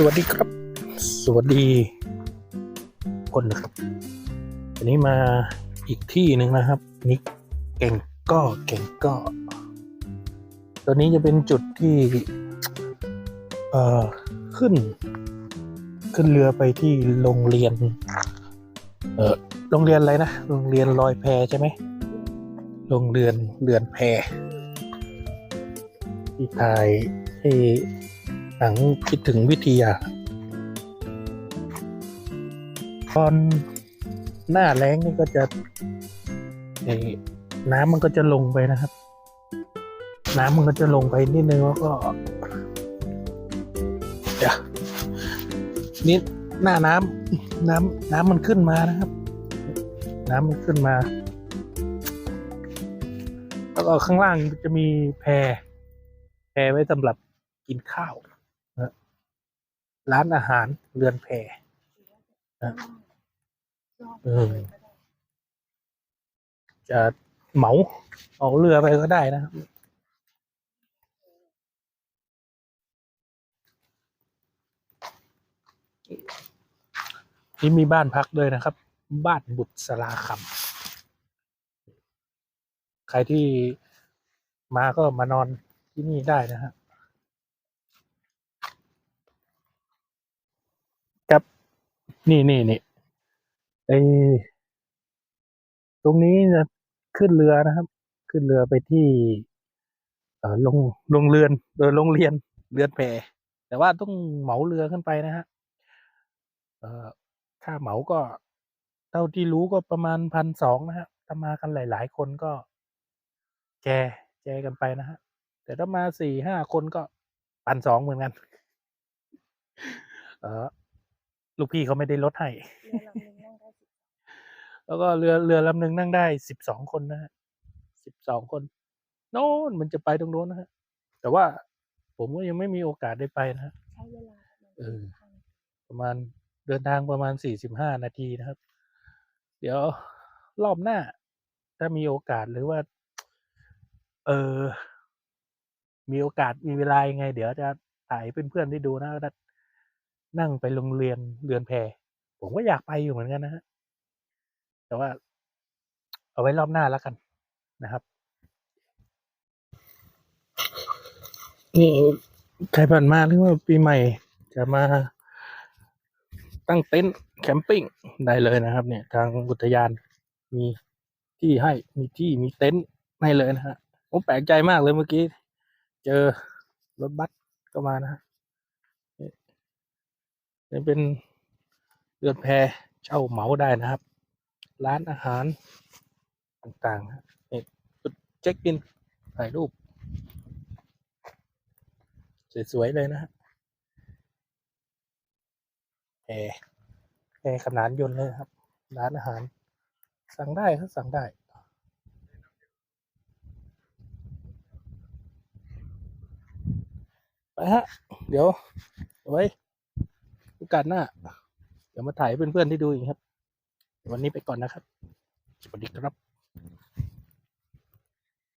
สวัสดีครับ สวัสดีคนนะครับวันนี้มาอีกที่หนึ่งนะครับนี่แก่งก้อแก่งก้อตัวนี้จะเป็นจุดที่เอ่อขึ้น ขึ้นเรือไปที่โรงเรียน เออโรงเรียนอะไรนะโรงเรียนลอยแพใช่ไหมโรงเรียนเรือนแพที่ถ่ายใหนังคิดถึงวิทยา ตอนหน้าแล้งนี่ก็จะน้ำมันก็จะลงไปนะครับ น้ำมันก็จะลงไปนิดนึงแล้วก็เดี๋ยวนี่หน้าน้ำน้ำน้ำมันขึ้นมานะครับ น้ำมันขึ้นมา แล้วก็ข้างล่างจะมีแพแพไว้สำหรับกินข้าว ร้านอาหารเรือนแพเออจะเหมาเหมาเรือไปก็ได้นะครับนี่มีบ้านพักด้วยนะครับ บ้านบุตรสลาคำใครที่มาก็มานอนที่นี่ได้นะฮะครับ นี่นี่นี่ไอตรงนี้จะขึ้นเรือนะครับ ขึ้นเรือไปที่เออลงลงเรือนเออโรงเรียนเรือนแพแต่ว่าต้องเหมาเรือขึ้นไปนะฮะเออค่าเหมาก็เท่าที่รู้ก็ประมาณพันสองนะฮะถ้ามากันหลาย ๆ คนก็ แจแจกันไปนะฮะแต่ถ้ามาสี่ห้าคนก็พันสองเหมือนกัน เออ ลูกพี่เขาไม่ได้ลดให้ แล้วก็เรือเรือลำหนึ่งนั่งได้สิบสองคนนะฮะสิบสองคนโน่นมันจะไปตรงโน้นนะฮะ แต่ว่าผมก็ยังไม่มีโอกาสได้ไปนะฮะใช้เวลาเออประมาณเดินทางประมาณสี่สิบห้านาทีนะครับ เดี๋ยวรอบหน้า ถ้ามีโอกาสหรือว่า เออมีโอกาสมีเวลายังไง เดี๋ยวจะถ่ายให้เพื่อนๆได้ดูนะว่า นั่งไปโรงเรียนเรือนแพ ผมก็อยากไปอยู่เหมือนกันนะฮะ แต่ว่า เอาไว้รอบหน้าแล้วกันนะครับ นี่ใครผ่านมาหรือว่าปีใหม่จะมาตั้งเต็นท์แคมปิ้งได้เลยนะครับ เนี่ย ทางอุทยานมีที่ให้มีที่มีเต็นท์ให้เลยนะฮะผมแปลกใจมากเลยเมื่อกี้ เจอรถบัสก็มานะฮะ เป็นเรือนแพเช่าเหมาได้นะครับ ร้านอาหารต่างๆนี่จุดเช็คอินถ่ายรูป สวย ๆ เลยนะฮะแอร์แอร์ขนานยนต์เลยครับ ร้านอาหาร สั่งได้ครับสั่งได้ไปฮะ เดี๋ยว ไว้ อกาสหน้า เดี๋ยวมาถ่ายให้เพื่อนๆได้ดูอีกครับ วันนี้ไปก่อนนะครับ สวัสดีครับ